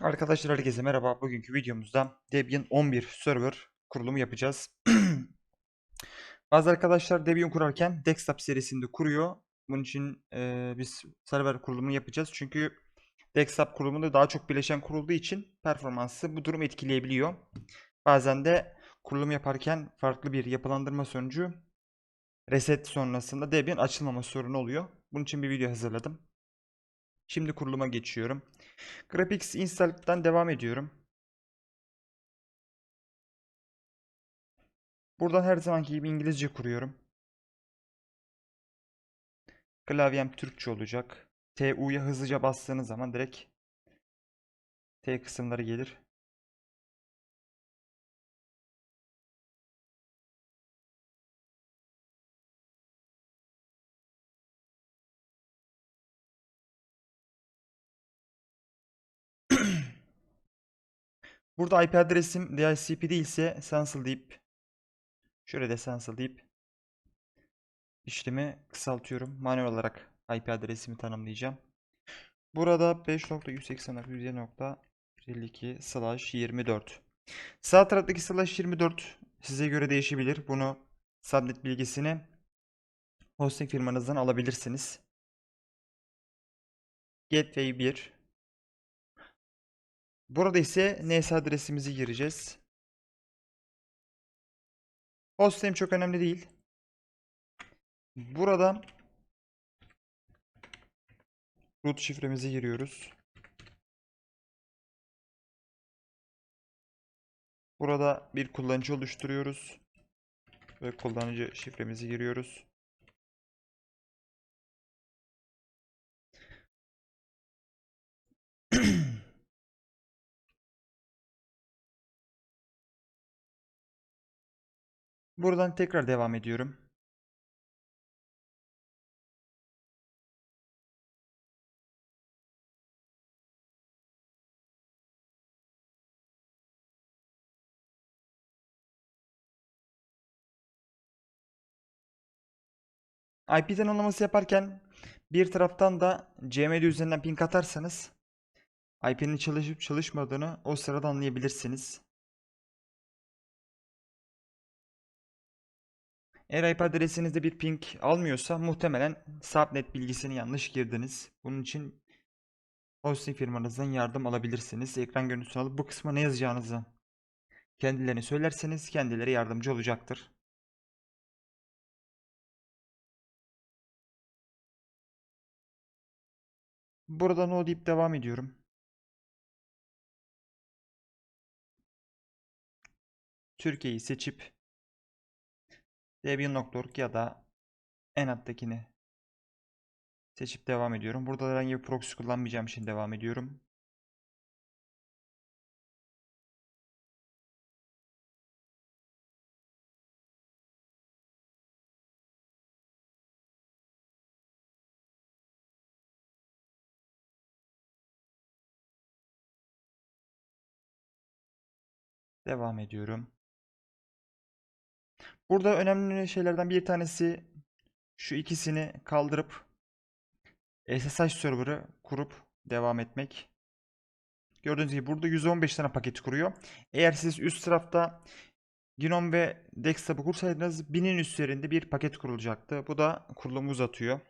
Arkadaşlar herkese merhaba. Bugünkü videomuzda Debian 11 server kurulumu yapacağız. Bazı arkadaşlar Debian kurarken desktop serisinde kuruyor. Bunun için e, biz server kurulumunu yapacağız. Çünkü desktop kurulumunda daha çok bileşen kurulduğu için performansı bu durum etkileyebiliyor. Bazen de kurulum yaparken farklı bir yapılandırma sonucu reset sonrasında Debian açılmama sorunu oluyor. Bunun için bir video hazırladım. Şimdi kuruluma geçiyorum. Graphics Installed'dan devam ediyorum. Buradan her zamanki gibi İngilizce kuruyorum. Klavyem Türkçe olacak. TU'ya hızlıca bastığınız zaman direkt T kısımları gelir. Burada IP adresim DHCP değilse Sensible deyip şöyle de Sensible deyip işlemi kısaltıyorum. Manuel olarak IP adresimi tanımlayacağım. Burada 5.180.152 slash 24. Sağ taraftaki slash 24 size göre değişebilir. Bunu subnet bilgisini hosting firmanızdan alabilirsiniz. Gateway 1 Burada ise NS adresimizi gireceğiz. Hostname çok önemli değil. Burada root şifremizi giriyoruz. Burada bir kullanıcı oluşturuyoruz. Ve kullanıcı şifremizi giriyoruz. Buradan tekrar devam ediyorum. IP tanımlaması yaparken bir taraftan da CMD üzerinden ping atarsanız IP'nin çalışıp çalışmadığını o sırada anlayabilirsiniz. Eğer IP adresinizde bir ping almıyorsa muhtemelen subnet bilgisini yanlış girdiniz. Bunun için hosting firmanızdan yardım alabilirsiniz. Ekran görüntüsünü alıp bu kısma ne yazacağınızı kendilerine söylerseniz kendileri yardımcı olacaktır. Burada no deyip devam ediyorum. Türkiye'yi seçip Debian.org ya da en alttakini seçip devam ediyorum. Burada herhangi bir proxy kullanmayacağım için devam ediyorum. Devam ediyorum. Burada önemli şeylerden bir tanesi şu ikisini kaldırıp SSH server'ı kurup devam etmek. Gördüğünüz gibi burada 115 tane paket kuruyor. Eğer siz üst tarafta Gnome ve Desktop'u kursaydınız 1000'in üzerinde bir paket kurulacaktı. Bu da kurulumu uzatıyor.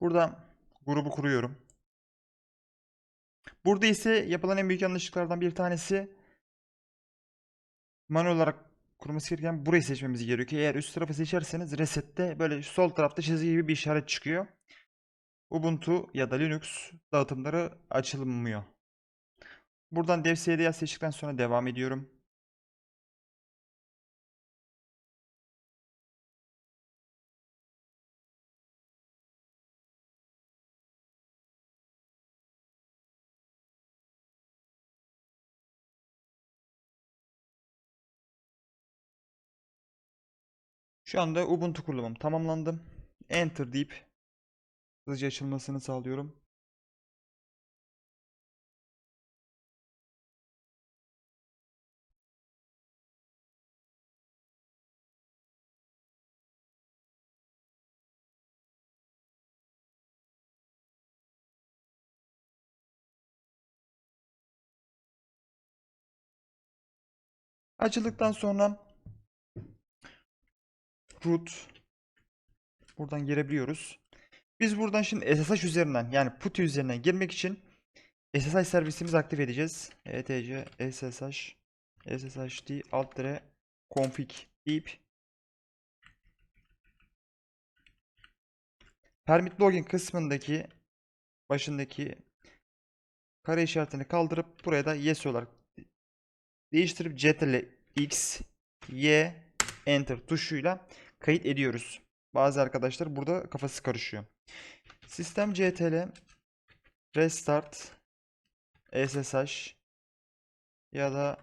Burada grubu kuruyorum. Burada ise yapılan en büyük yanlışlıklardan bir tanesi manuel olarak kurması gereken burayı seçmemiz gerekiyor. Eğer üst tarafı seçerseniz resette böyle sol tarafta çizgi gibi bir işaret çıkıyor. Ubuntu ya da Linux dağıtımları açılmıyor. Buradan dev seçtikten sonra devam ediyorum. Şu anda Ubuntu kurulumum tamamlandı. Enter deyip hızlıca açılmasını sağlıyorum. Açıldıktan sonra root buradan girebiliyoruz. Biz buradan şimdi SSH üzerinden yani PuTTY üzerinden girmek için SSH servisimizi aktif edeceğiz. Etc ssh sshd alt config deyip permit login kısmındaki başındaki kare işaretini kaldırıp buraya da yes olarak değiştirip ctrl x y enter tuşuyla kayıt ediyoruz. Bazı arkadaşlar burada kafası karışıyor. Sistem ctl restart ssh ya da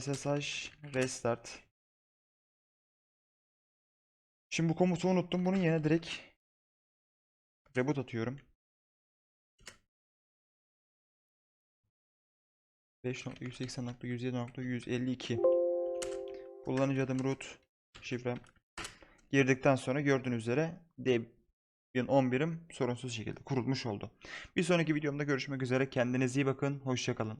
ssh restart. Şimdi bu komutu unuttum. Bunun yerine direkt reboot atıyorum. 5.180.107.152 Kullanıcı adım root şifrem girdikten sonra gördüğünüz üzere Debian 11'im sorunsuz şekilde kurulmuş oldu. Bir sonraki videomda görüşmek üzere. Kendinize iyi bakın. Hoşçakalın.